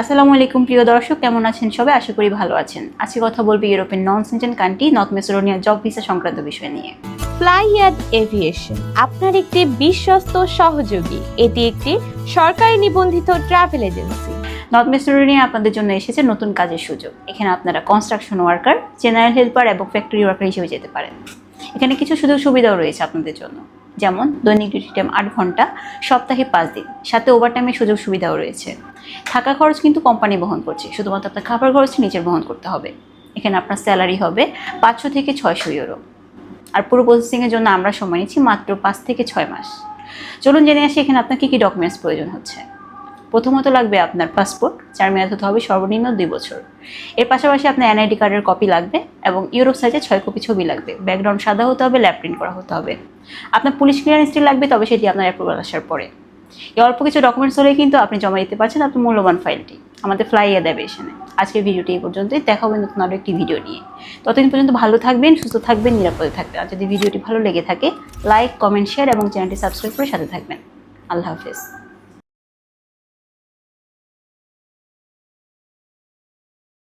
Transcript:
আসসালামু আলাইকুম প্রিয় দর্শক কেমন আছেন সবাই? আশা করি ভালো আছেন। আজকে কথা বলব ইউরোপের non Schengen country North Macedonia job visa সংক্রান্ত বিষয় নিয়ে। ফ্লাইয়াদ এভিয়েশন আপনার একটি বিশ্বস্ত সহযোগী। এটি একটি সরকারি নিবন্ধিত ট্রাভেল এজেন্সি নর্থ মেসোডোনিয়া আপনাদের জন্য এসেছে নতুন কাজের সুযোগ। এখানে আপনারা কনস্ট্রাকশন ওয়ার্কার জেনারেল হেল্পার এবং ফ্যাক্টরি ওয়ার্কার হিসেবে যেতে পারেন। এখানে কিছু সুযোগ সুবিধাও রয়েছে আপনাদের জন্য। যেমন দৈনিক ডিউটি টাইম আট ঘণ্টা সপ্তাহে পাঁচ দিন। সাথে ওভারটাইমের সুযোগ সুবিধাও রয়েছে। থাকা খরচ কিন্তু কোম্পানি বহন করছে। শুধুমাত্র আপনার খাবার খরচ নিজের বহন করতে হবে। এখানে আপনার স্যালারি হবে পাঁচশো থেকে ছয়শো ইউরো আর পুরো প্রসেসিংয়ের জন্য আমরা সময় নিচ্ছি মাত্র পাঁচ থেকে ছয় মাস। চলুন জেনে আসি এখানে আপনার কী কী ডকুমেন্টস প্রয়োজন হচ্ছে। প্রথমত লাগবে আপনার পাসপোর্ট যার মেয়াদ হতে হবে সর্বনিম্ন দুই বছর। এর পাশাপাশি আপনার এনআইডি কার্ডের কপি লাগবে এবং ইউরোপ সাইজে ছয় কপি ছবি লাগবে। ব্যাকগ্রাউন্ড সাদা হতে হবে ল্যাব প্রিন্ট করা হতে হবে। আপনার পুলিশ ক্লিয়ারেন্সটি লাগবে, তবে সেটি আপনার অ্যাপ্রুভাল আসার পরে। এই অল্প কিছু ডকুমেন্টস হলেই কিন্তু আপনি জমা দিতে পারছেন আপনার মূল্যবান ফাইলটি আমাদের ফ্লাইয়ে দেবে এখানে। আজকের ভিডিওটি এই পর্যন্তই। দেখা হবে নতুন আরও একটি ভিডিও নিয়ে। ততদিন পর্যন্ত ভালো থাকবেন, সুস্থ থাকবেন, নিরাপদে থাকবেন। আর যদি ভিডিওটি ভালো লেগে থাকে লাইক কমেন্ট শেয়ার এবং চ্যানেলটি সাবস্ক্রাইব করে সাথে থাকবেন। আল্লাহ হাফেজ।